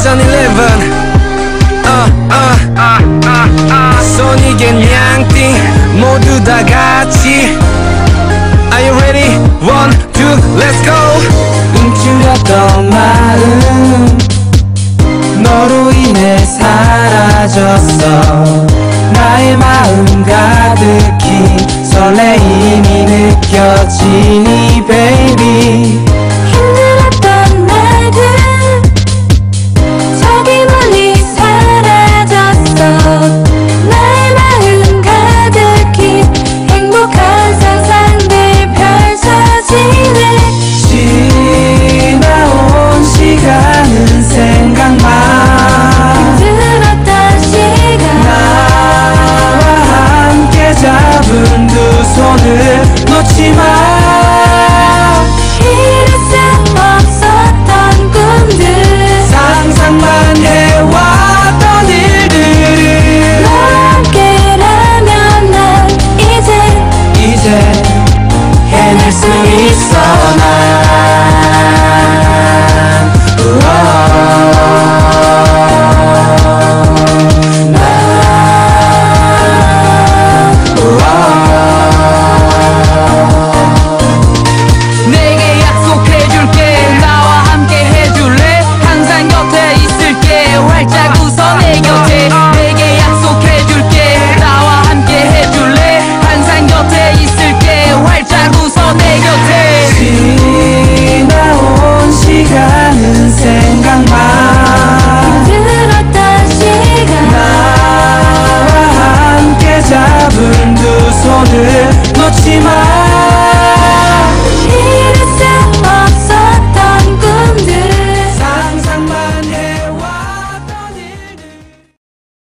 2011 uh, uh, uh, 소닉앤 양띵 모두 다 같이. Are you ready? One, two, let's go. 움츠렸던 마음. 너로 인해 사라졌어. 나의 마음 가득히 설레임이 느껴지니. sana 오늘 놓지 마.